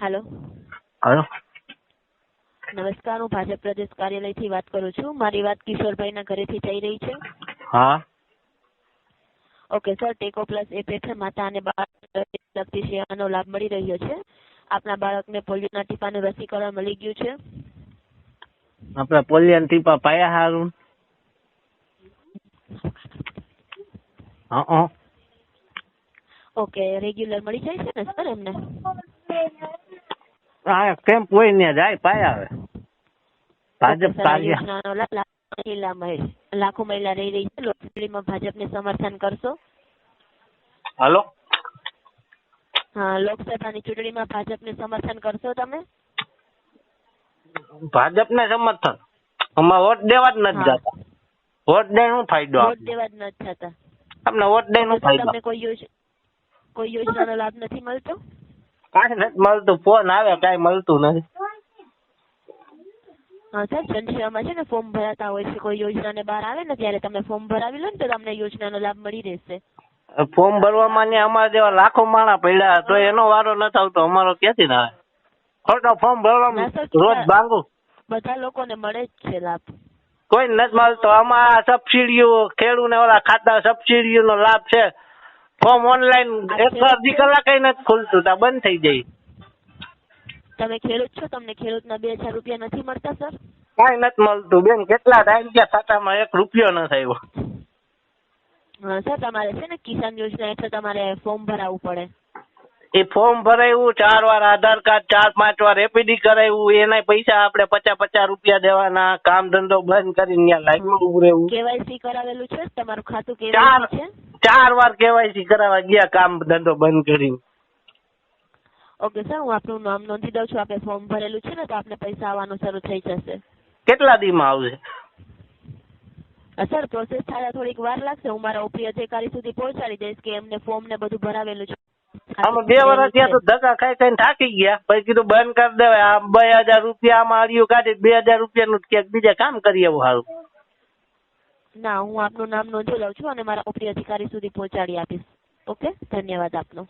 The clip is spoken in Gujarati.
હાલો. હેલો. નમસ્કાર હું ભાજપ પ્રદેશ કાર્યાલયથી વાત કરું છું. મારી વાત કિશોરભાઈના ઘરેથી થઈ રહી છે. હા. Okay sir TeCHO plus app હેઠળ માતા અને બાળક લગતી સેવાનો લાભ મળી રહ્યો છે. આપના બાળકને પોલિયોના ટીપાનું રસીકરણ મળી ગયું છે. આપણા પોલિયન ટીપા પાયા હારું. હા. ઓકે રેગ્યુલર મળી જાય છે ને સર એમને? આ કેમ્પ હોય ને જાય પાયા આવે. ભાજપ કાર્ય. લાખો મહિલા મહિ- લાખો મહિલા રહી રહી છે લોકસભામાં ભાજપને સમર્થન કરશો? હલો? હા લોકસભાની ચૂંટણીમાં ભાજપને સમર્થન કરશો તમે? ભાજપ ને સમર્થન? અમાર વોટ દેવા જ નથી જતા. વોટ દે નું ફાયદો વોટ દેવા જ નથી થતા તમને વોટ દે નું ફાયદો તમને કોઈ યોજના કોઈ યોજનાનો લાભ નથી મળતો? કાંઈ નથી મળતું. ફોન આવે કાંઈ મળતું નથી. જનસેવામાં છે ને ફોર્મ ભરાતા હોય છે કોઈ યોજનાને બહાર આવે ને ત્યારે તમે ફોર્મ ભરાવી લો ને તો તમને યોજનાનો લાભ મળી રહેશે. ફોર્મ ભરવામાં ને અમારા જેવા લાખો માણસ પડ્યા તો એનો વારો ન આવતો અમારો ક્યાંથી ના ખોટો ફોર્મ ભરવામાં રોજ ભાંગું. બધા લોકોને મળે જ છે લાભ. કોઈ નથી મળતો. આમાં સબસિડીઓ ખેડૂને ઓલા ખાતા સબસિડીઓ નો લાભ છે. ફોર્મ ઓનલાઈન એક અડધી કલાક નથી ખુલતું તા બંધ થઈ જાય. તમે ખેડૂત છો તમને ખેડૂતના બે હજાર રૂપિયા નથી મળતા સર? કાંઈ નથી મળતું બેન કેટલા ટાઈમ ગયા ખાતામાં એક રૂપિયો ન થયો સર તમારે છે ને કિસાન યોજના એટલે તમારે ફોર્મ ભરાવવું પડે. એ ફોર્મ ભરાયું ચાર વાર આધાર કાર્ડ ચાર પાંચ વાર એપીડી કરાવ્યું એના પૈસા આપણે પચાસ પચાસ રૂપિયા દેવાના કામ ધંધો બંધ કરીને લાઈન લાઈનમાં ઉભું રહેવું. કેવાયસી કરાવેલું છે? તમારું ખાતું કેવાયસી છે? ચાર વાર કેવાયસી કરાવવા ગયા કામ ધંધો બંધ કરીને ઓકે સર હું આપનું નામ નોંધી દઉં છું આપણે ફોર્મ ભરેલું છે ને તો આપને પૈસા આવવાનું શરૂ થઈ જશે. કેટલા દીમાં આવશે? સર પ્રોસેસ થાય થોડીક વાર લાગશે હું મારા ઉપરી અધિકારી સુધી પહોંચાડી દઈશ કે એમને ફોર્મ ને બધું ભરાવેલું છે. આમાં બે વર્ષ ત્યાં તો ધક્કા ખાઈ ખાઈને થાકી ગયા પછી કીધું બંધ કરી દેવાય આ બે હજાર રૂપિયા આમાં હાર્યું કાઢી બે હજાર રૂપિયાનું ક્યાંક બીજા કામ કરીએ આવું સારું ના, હું આપનું નામ નોંધી લઉં છું અને મારા ઉપરી અધિકારી સુધી પહોંચાડી આપીશ. ઓકે? ધન્યવાદ આપનો.